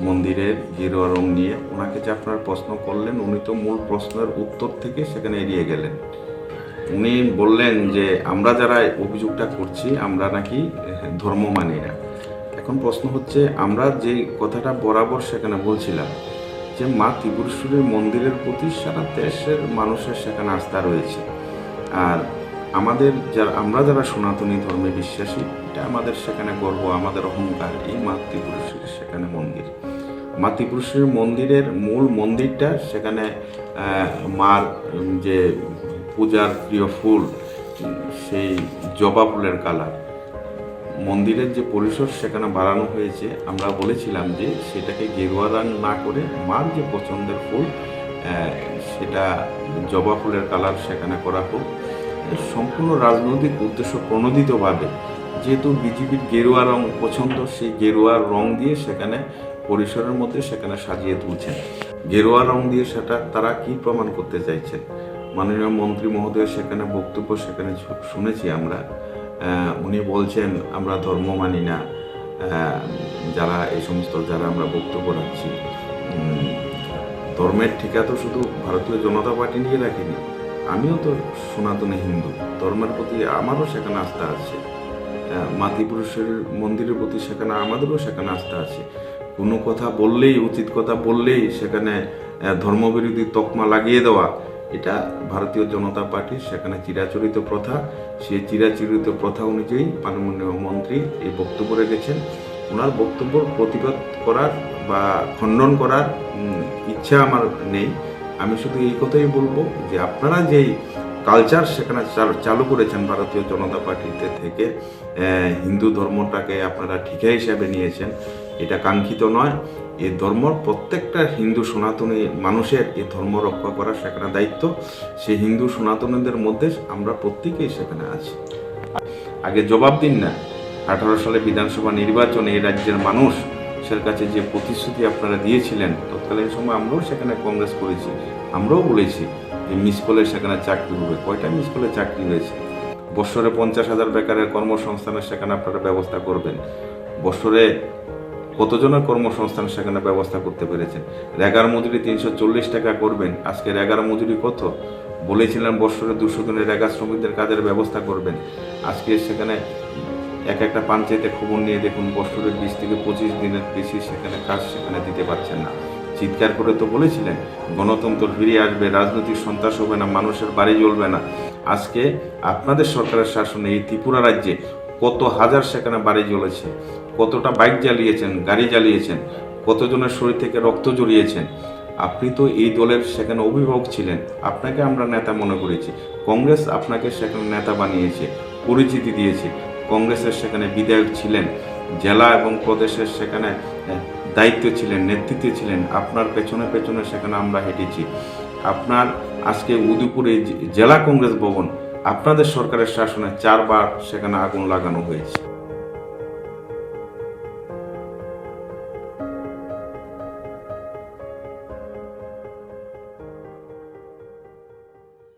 মন্দিরের গেরুয়া রং নিয়ে ওনাকে যে আপনারা প্রশ্ন করলেন, উনি তো মূল প্রশ্নের উত্তর থেকে সেখানে এড়িয়ে গেলেন। উনি বললেন যে, আমরা যারা অভিযোগটা করছি, আমরা নাকি ধর্ম মানি না। এখন প্রশ্ন হচ্ছে, আমরা যে কথাটা বরাবর সেখানে বলছিলাম, যে মা ত্রিপুরেশ্বরীর মন্দিরের প্রতি সারা দেশের মানুষের সেখানে আস্থা রয়েছে। আর আমাদের যারা আমরা যারা সনাতনী ধর্মে বিশ্বাসী, এটা আমাদের সেখানে গর্ব, আমাদের অহংকার। এই মা ত্রিপুরেশ্বরীর সেখানে মন্দির। মা ত্রিপুরেশ্বরীর মন্দিরের মূল মন্দিরটা সেখানে মার যে পূজার প্রিয় ফুল, সেই জবা ফুলের কালার। মন্দিরের যে পরিসর সেখানে বাড়ানো হয়েছে। আমরা বলেছিলাম যে সেটাকে গেরুয়া রং না করে মার যে পছন্দের ফুল সেটা জবা ফুলের কালার সেখানে করা হোক। সম্পূর্ণ রাজনৈতিক উদ্দেশ্য প্রণোদিতভাবে। যেহেতু বিজেপির গেরুয়া রং পছন্দ, সেই গেরুয়া রং দিয়ে সেখানে পরিসরের মধ্যে সেখানে সাজিয়ে তুলছেন। গেরুয়া রং দিয়ে সেটা তারা কি প্রমাণ করতে চাইছেন? মাননীয় মন্ত্রী মহোদয় সেখানে বক্তব্য সেখানে শুনেছি আমরা। উনি বলছেন, আমরা ধর্ম মানি না। যারা এই সমস্ত, যারা আমরা বক্তব্য রাখছি ধর্মের ঠিকা তো শুধু ভারতীয় জনতা পার্টি নিয়ে রাখিনি আমিও তো সনাতনী হিন্দু। ধর্মের প্রতি আমারও সেখানে আস্থা আছে। মাতৃপুরুষের মন্দিরের প্রতি সেখানে আমাদেরও সেখানে আস্থা আছে। কোনো কথা বললেই, উচিত কথা বললেই সেখানে ধর্মবিরোধী তকমা লাগিয়ে দেওয়া, এটা ভারতীয় জনতা পার্টির সেখানে চিরাচরিত প্রথা। সেই চিরাচরিত প্রথা অনুযায়ী মাননীয় মন্ত্রী এই বক্তব্য রেখেছেন। ওনার বক্তব্য প্রতিবাদ করার বা খণ্ডন করার ইচ্ছা আমার নেই। আমি শুধু এই কথাই বলব যে আপনারা যেই কালচার সেখানে চালু- করেছেন ভারতীয় জনতা পার্টিতে থেকে হিন্দু ধর্মটাকে আপনারা ঠিকা হিসাবে নিয়েছেন, এটা কাঙ্ক্ষিত নয়। এই ধর্ম প্রত্যেকটা হিন্দু সনাতনী মানুষের এই ধর্ম রক্ষা করার সেখানে দায়িত্ব। সেই হিন্দু সনাতনীদের মধ্যে আমরা প্রত্যেকেই সেখানে আছি। আগে জবাব দিন না। আঠারো সালে বিধানসভা নির্বাচনে এই রাজ্যের মানুষের কাছে যে প্রতিশ্রুতি আপনারা দিয়েছিলেন, তৎকালীন সময় আমরাও সেখানে কংগ্রেস করেছি। আমরাও বলেছি যে মিস কলের সেখানে চাকরি হবে। কয়টা মিস কলে চাকরি হয়েছে? বৎসরে পঞ্চাশ হাজার বেকারের কর্মসংস্থানের সেখানে আপনারা ব্যবস্থা করবেন। বৎসরে কতজনের কর্মসংস্থান সেখানে ব্যবস্থা করতে পেরেছেন? রেগার মজুরি তিনশো চল্লিশ টাকা করবেন। আজকে রেগার মজুরি কত? বলেছিলেন বৎসরে দুশো দিনের রেগা শ্রমিকদের কাজের ব্যবস্থা করবেন। আজকে সেখানে এক একটা পঞ্চায়েতে খবর নিয়ে দেখুন বৎসরের বিশ থেকে পঁচিশ দিনের বেশি সেখানে কাজ সেখানে দিতে পারছেন না। চিৎকার করে তো বলেছিলেন, গণতন্ত্র ফিরে আসবে, রাজনৈতিক সন্ত্রাস হবে না, মানুষের বাড়ি জ্বলবে না। আজকে আপনাদের সরকারের শাসনে এই ত্রিপুরা রাজ্যে কত হাজার সেখানে বাড়ি জ্বলেছে, কতটা বাইক জ্বালিয়েছেন, গাড়ি জ্বালিয়েছেন, কতজনের শরীর থেকে রক্ত জড়িয়েছেন। আপনি তো এই দলের সেখানে অভিভাবক ছিলেন, আপনাকে আমরা নেতা মনে করেছি। কংগ্রেস আপনাকে সেখানে নেতা বানিয়েছে, পরিচিতি দিয়েছে। কংগ্রেসের সেখানে বিধায়ক ছিলেন, জেলা এবং প্রদেশের সেখানে দায়িত্ব ছিলেন, নেতৃত্ব ছিলেন, আপনার পেছনে পেছনে সেখানে আমরা হেঁটেছি। আপনার আজকে উদুপুরে জেলা কংগ্রেস ভবন, আপনাদের সরকারের শাসনে চারবার সেখানে আগুন লাগানো হয়েছে।